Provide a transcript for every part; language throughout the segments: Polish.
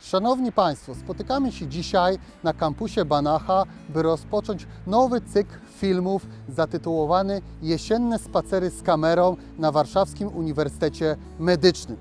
Szanowni Państwo, spotykamy się dzisiaj na kampusie Banacha, by rozpocząć nowy cykl filmów zatytułowany Jesienne spacery z kamerą na Warszawskim Uniwersytecie Medycznym.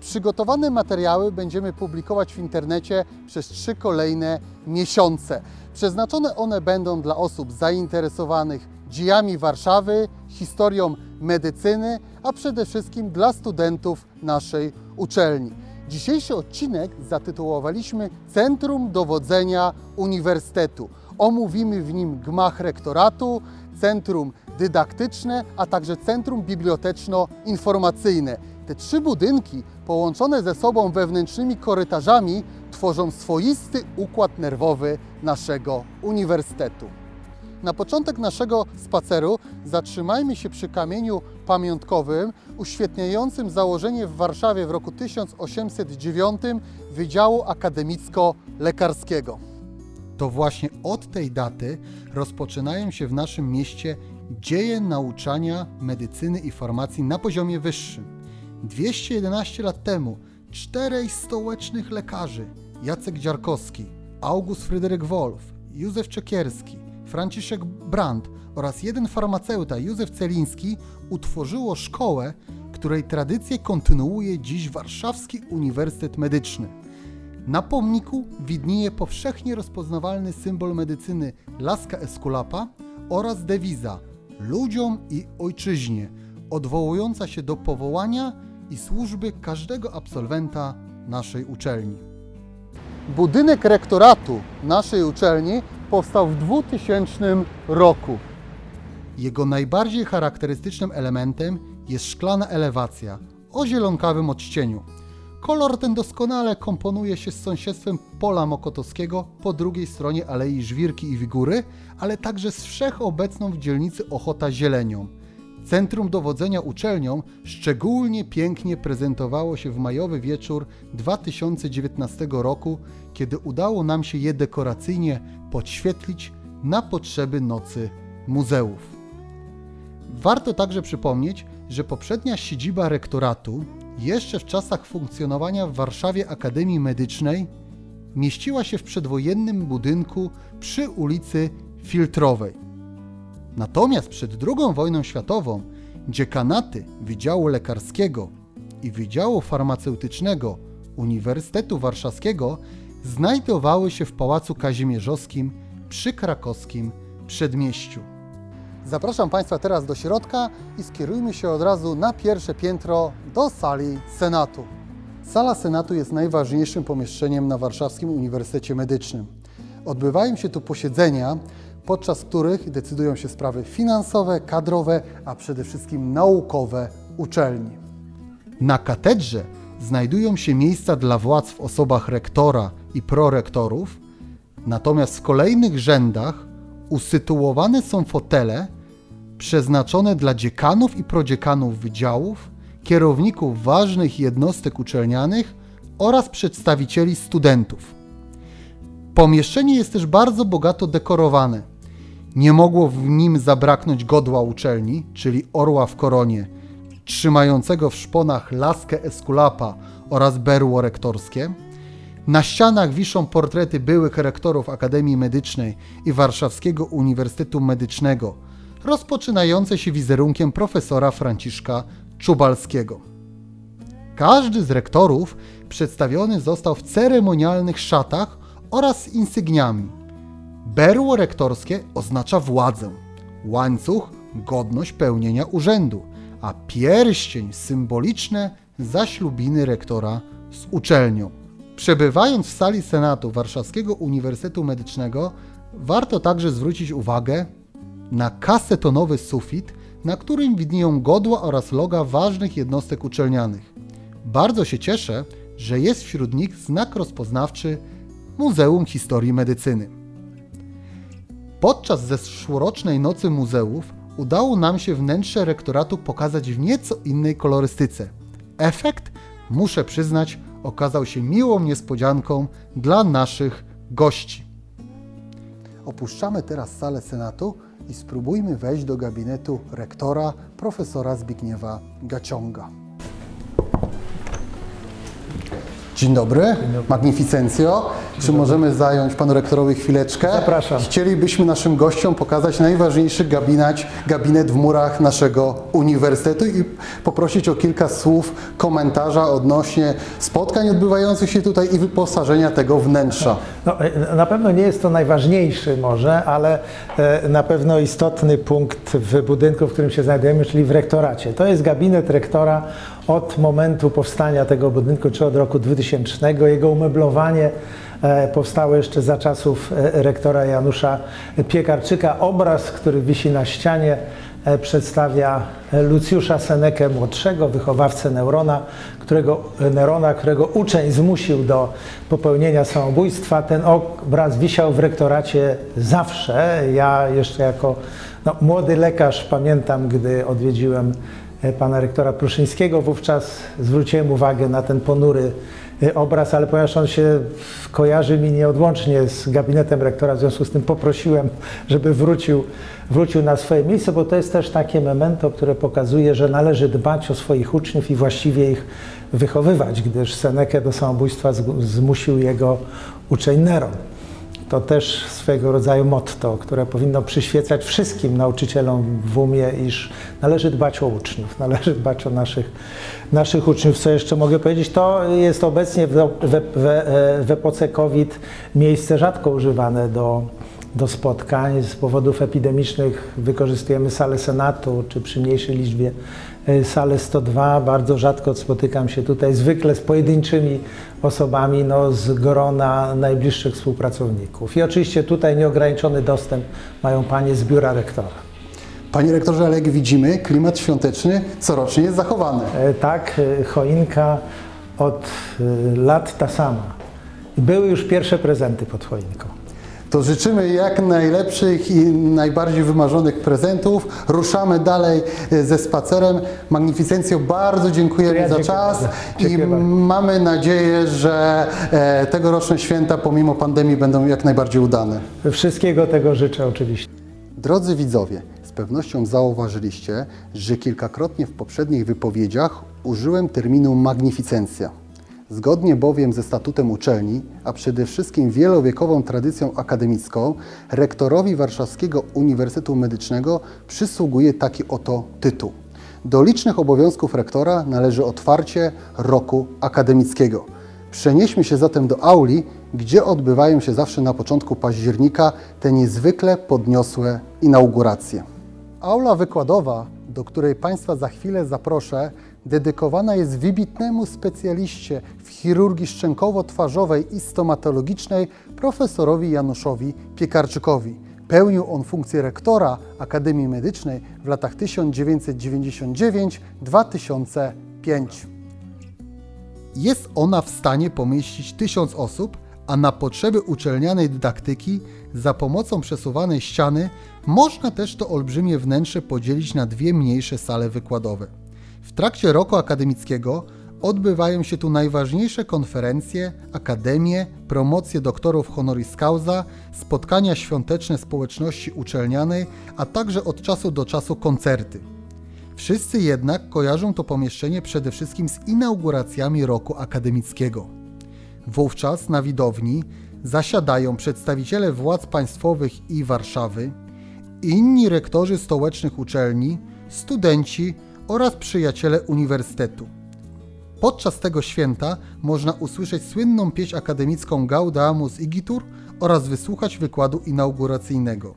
Przygotowane materiały będziemy publikować w internecie przez trzy kolejne miesiące. Przeznaczone one będą dla osób zainteresowanych dziejami Warszawy, historią medycyny, a przede wszystkim dla studentów naszej uczelni. Dzisiejszy odcinek zatytułowaliśmy Centrum Dowodzenia Uniwersytetu. Omówimy w nim gmach rektoratu, centrum dydaktyczne, a także centrum biblioteczno-informacyjne. Te trzy budynki, połączone ze sobą wewnętrznymi korytarzami, tworzą swoisty układ nerwowy naszego uniwersytetu. Na początek naszego spaceru zatrzymajmy się przy kamieniu pamiątkowym uświetniającym założenie w Warszawie w roku 1809 Wydziału Akademicko-Lekarskiego. To właśnie od tej daty rozpoczynają się w naszym mieście dzieje nauczania medycyny i farmacji na poziomie wyższym. 211 lat temu czterej stołecznych lekarzy Jacek Dziarkowski, August Fryderyk Wolf, Józef Czekierski, Franciszek Brandt oraz jeden farmaceuta Józef Celiński utworzyło szkołę, której tradycję kontynuuje dziś Warszawski Uniwersytet Medyczny. Na pomniku widnieje powszechnie rozpoznawalny symbol medycyny laska esculapa oraz dewiza ludziom i ojczyźnie, odwołująca się do powołania i służby każdego absolwenta naszej uczelni. Budynek rektoratu naszej uczelni powstał w 2000 roku. Jego najbardziej charakterystycznym elementem jest szklana elewacja o zielonkawym odcieniu. Kolor ten doskonale komponuje się z sąsiedztwem pola Mokotowskiego po drugiej stronie Alei Żwirki i Wigury, ale także z wszechobecną w dzielnicy Ochota zielenią. Centrum dowodzenia uczelnią szczególnie pięknie prezentowało się w majowy wieczór 2019 roku, kiedy udało nam się je dekoracyjnie podświetlić na potrzeby nocy muzeów. Warto także przypomnieć, że poprzednia siedziba rektoratu, jeszcze w czasach funkcjonowania w Warszawie Akademii Medycznej, mieściła się w przedwojennym budynku przy ulicy Filtrowej. Natomiast przed II wojną światową dziekanaty Wydziału Lekarskiego i Wydziału Farmaceutycznego Uniwersytetu Warszawskiego znajdowały się w Pałacu Kazimierzowskim przy krakowskim przedmieściu. Zapraszam Państwa teraz do środka i skierujmy się od razu na pierwsze piętro do sali Senatu. Sala Senatu jest najważniejszym pomieszczeniem na Warszawskim Uniwersytecie Medycznym. Odbywają się tu posiedzenia, podczas których decydują się sprawy finansowe, kadrowe, a przede wszystkim naukowe uczelni. Na katedrze znajdują się miejsca dla władz w osobach rektora i prorektorów, natomiast w kolejnych rzędach usytuowane są fotele przeznaczone dla dziekanów i prodziekanów wydziałów, kierowników ważnych jednostek uczelnianych oraz przedstawicieli studentów. Pomieszczenie jest też bardzo bogato dekorowane. Nie mogło w nim zabraknąć godła uczelni, czyli orła w koronie, trzymającego w szponach laskę eskulapa oraz berło rektorskie. Na ścianach wiszą portrety byłych rektorów Akademii Medycznej i Warszawskiego Uniwersytetu Medycznego, rozpoczynające się wizerunkiem profesora Franciszka Czubalskiego. Każdy z rektorów przedstawiony został w ceremonialnych szatach oraz insygniami. Berło rektorskie oznacza władzę, łańcuch godność pełnienia urzędu, a pierścień symboliczne zaślubiny rektora z uczelnią. Przebywając w sali Senatu Warszawskiego Uniwersytetu Medycznego, warto także zwrócić uwagę na kasetonowy sufit, na którym widnieją godła oraz loga ważnych jednostek uczelnianych. Bardzo się cieszę, że jest wśród nich znak rozpoznawczy Muzeum Historii Medycyny. Podczas zeszłorocznej Nocy Muzeów udało nam się wnętrze rektoratu pokazać w nieco innej kolorystyce. Efekt, muszę przyznać, okazał się miłą niespodzianką dla naszych gości. Opuszczamy teraz salę Senatu i spróbujmy wejść do gabinetu rektora profesora Zbigniewa Gaciąga. Dzień dobry, Magnificencjo. Czy możemy zająć panu rektorowi chwileczkę? Zapraszam. Chcielibyśmy naszym gościom pokazać najważniejszy gabinet, gabinet w murach naszego uniwersytetu i poprosić o kilka słów komentarza odnośnie spotkań odbywających się tutaj i wyposażenia tego wnętrza. No, e, na pewno nie jest to najważniejszy może, ale e, na pewno istotny punkt w budynku, w którym się znajdujemy, czyli w rektoracie. To jest gabinet rektora od momentu powstania tego budynku, czy od roku 2000. Jego umeblowanie powstało jeszcze za czasów e, rektora Janusza Piekarczyka. Obraz, który wisi na ścianie, e, przedstawia Lucjusza Senekę młodszego, wychowawcę Neurona, którego, Nerona, którego uczeń zmusił do popełnienia samobójstwa. Ten obraz wisiał w rektoracie zawsze. Ja jeszcze jako no, młody lekarz pamiętam, gdy odwiedziłem e, pana rektora Pruszyńskiego, wówczas zwróciłem uwagę na ten ponury e, obraz, ale ponieważ on się kojarzy mi nieodłącznie z gabinetem rektora, w związku z tym poprosiłem, żeby wrócił, wrócił na swoje miejsce, bo to jest też takie memento, które pokazuje, że należy dbać o swoich uczniów i właściwie ich wychowywać, gdyż Senekę do samobójstwa zmusił jego uczeń Neron. To też swego rodzaju motto, które powinno przyświecać wszystkim nauczycielom w umie, iż należy dbać o uczniów, należy dbać o naszych, naszych uczniów. Co jeszcze mogę powiedzieć? To jest obecnie w, w, w, w epoce COVID miejsce rzadko używane do, do spotkań. Z powodów epidemicznych wykorzystujemy salę Senatu, czy przy mniejszej liczbie y, salę 102. Bardzo rzadko spotykam się tutaj, zwykle z pojedynczymi osobami no, z grona najbliższych współpracowników. I oczywiście tutaj nieograniczony dostęp mają panie z biura rektora. Panie rektorze, ale jak widzimy, klimat świąteczny corocznie jest zachowany. E, Tak, e, choinka od e, lat ta sama. Były już pierwsze prezenty pod choinką. To życzymy jak najlepszych i najbardziej wymarzonych prezentów. Ruszamy dalej e, ze spacerem. Magnificencjo, bardzo dziękujemy Ja za czas i mamy nadzieję, że e, tegoroczne święta pomimo pandemii będą jak najbardziej udane. Wszystkiego tego życzę oczywiście. Drodzy widzowie, z pewnością zauważyliście, że kilkakrotnie w poprzednich wypowiedziach użyłem terminu magnificencja. Zgodnie bowiem ze statutem uczelni, a przede wszystkim wielowiekową tradycją akademicką, rektorowi Warszawskiego Uniwersytetu Medycznego przysługuje taki oto tytuł. Do licznych obowiązków rektora należy otwarcie roku akademickiego. Przenieśmy się zatem do auli, gdzie odbywają się zawsze na początku października te niezwykle podniosłe inauguracje. Aula wykładowa, do której Państwa za chwilę zaproszę, dedykowana jest wybitnemu specjaliście w chirurgii szczękowo-twarzowej i stomatologicznej profesorowi Januszowi Piekarczykowi. Pełnił on funkcję rektora Akademii Medycznej w latach 1999-2005. Jest ona w stanie pomieścić tysiąc osób, a na potrzeby uczelnianej dydaktyki za pomocą przesuwanej ściany można też to olbrzymie wnętrze podzielić na dwie mniejsze sale wykładowe. W trakcie roku akademickiego odbywają się tu najważniejsze konferencje, akademie, promocje doktorów honoris causa, spotkania świąteczne społeczności uczelnianej, a także od czasu do czasu koncerty. Wszyscy jednak kojarzą to pomieszczenie przede wszystkim z inauguracjami roku akademickiego. Wówczas na widowni zasiadają przedstawiciele władz państwowych i Warszawy, inni rektorzy stołecznych uczelni, studenci oraz przyjaciele uniwersytetu. Podczas tego święta można usłyszeć słynną pieśń akademicką Gaudamus Igitur oraz wysłuchać wykładu inauguracyjnego.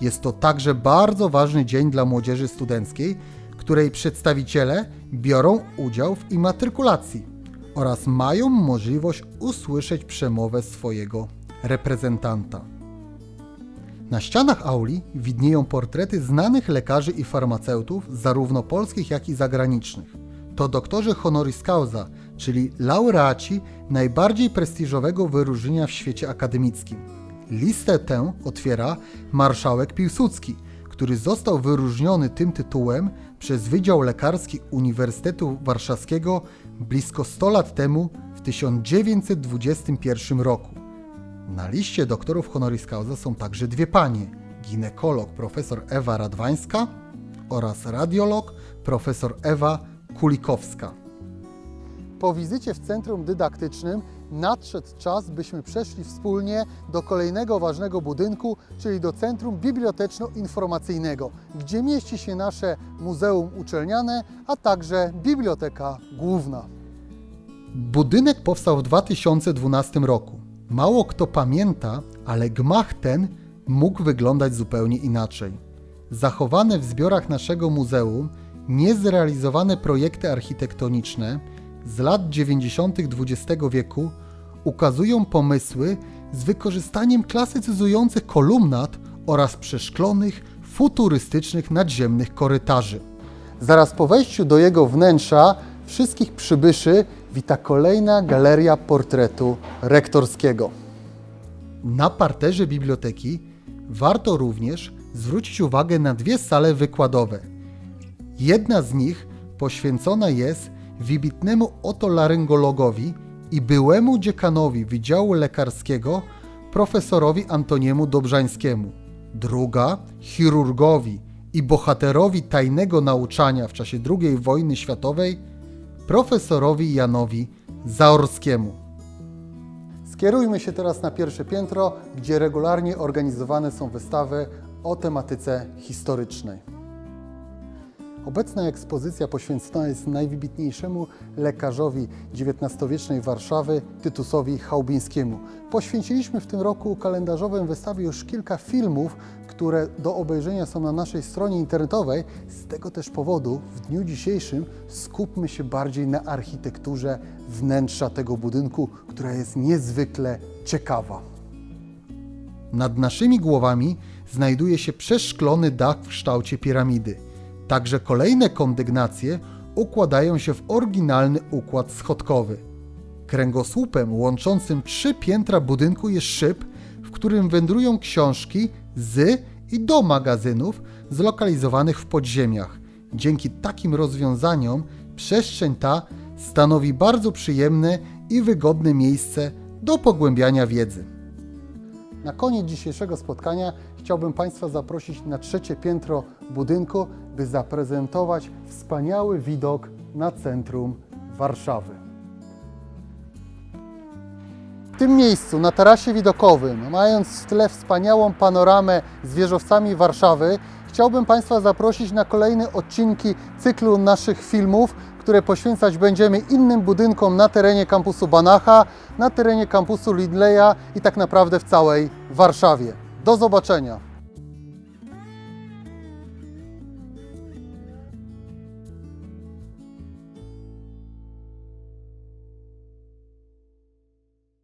Jest to także bardzo ważny dzień dla młodzieży studenckiej, której przedstawiciele biorą udział w imatrykulacji oraz mają możliwość usłyszeć przemowę swojego reprezentanta. Na ścianach auli widnieją portrety znanych lekarzy i farmaceutów, zarówno polskich, jak i zagranicznych. To doktorzy honoris causa, czyli laureaci najbardziej prestiżowego wyróżnienia w świecie akademickim. Listę tę otwiera marszałek Piłsudski, który został wyróżniony tym tytułem przez Wydział Lekarski Uniwersytetu Warszawskiego blisko 100 lat temu w 1921 roku. Na liście doktorów honoris causa są także dwie panie: ginekolog profesor Ewa Radwańska oraz radiolog profesor Ewa Kulikowska. Po wizycie w centrum dydaktycznym nadszedł czas, byśmy przeszli wspólnie do kolejnego ważnego budynku, czyli do Centrum Biblioteczno-Informacyjnego, gdzie mieści się nasze Muzeum Uczelniane, a także Biblioteka Główna. Budynek powstał w 2012 roku. Mało kto pamięta, ale gmach ten mógł wyglądać zupełnie inaczej. Zachowane w zbiorach naszego muzeum niezrealizowane projekty architektoniczne z lat 90. XX wieku ukazują pomysły z wykorzystaniem klasycyzujących kolumnat oraz przeszklonych, futurystycznych nadziemnych korytarzy. Zaraz po wejściu do jego wnętrza wszystkich przybyszy wita kolejna galeria portretu rektorskiego. Na parterze biblioteki warto również zwrócić uwagę na dwie sale wykładowe. Jedna z nich poświęcona jest wybitnemu otolaryngologowi i byłemu dziekanowi Wydziału Lekarskiego profesorowi Antoniemu Dobrzańskiemu. Druga chirurgowi i bohaterowi tajnego nauczania w czasie II wojny światowej profesorowi Janowi Zaorskiemu. Skierujmy się teraz na pierwsze piętro, gdzie regularnie organizowane są wystawy o tematyce historycznej. Obecna ekspozycja poświęcona jest najwybitniejszemu lekarzowi XIX-wiecznej Warszawy, Tytusowi Chałbińskiemu. Poświęciliśmy w tym roku kalendarzowym wystawie już kilka filmów, które do obejrzenia są na naszej stronie internetowej. Z tego też powodu w dniu dzisiejszym skupmy się bardziej na architekturze wnętrza tego budynku, która jest niezwykle ciekawa. Nad naszymi głowami znajduje się przeszklony dach w kształcie piramidy. Także kolejne kondygnacje układają się w oryginalny układ schodkowy. Kręgosłupem łączącym trzy piętra budynku jest szyb, w którym wędrują książki z i do magazynów zlokalizowanych w podziemiach. Dzięki takim rozwiązaniom przestrzeń ta stanowi bardzo przyjemne i wygodne miejsce do pogłębiania wiedzy. Na koniec dzisiejszego spotkania chciałbym Państwa zaprosić na trzecie piętro budynku, by zaprezentować wspaniały widok na centrum Warszawy. W tym miejscu, na tarasie widokowym, mając w tle wspaniałą panoramę z wieżowcami Warszawy, chciałbym Państwa zaprosić na kolejne odcinki cyklu naszych filmów, które poświęcać będziemy innym budynkom na terenie kampusu Banacha, na terenie kampusu Lidleya i tak naprawdę w całej Warszawie. Do zobaczenia!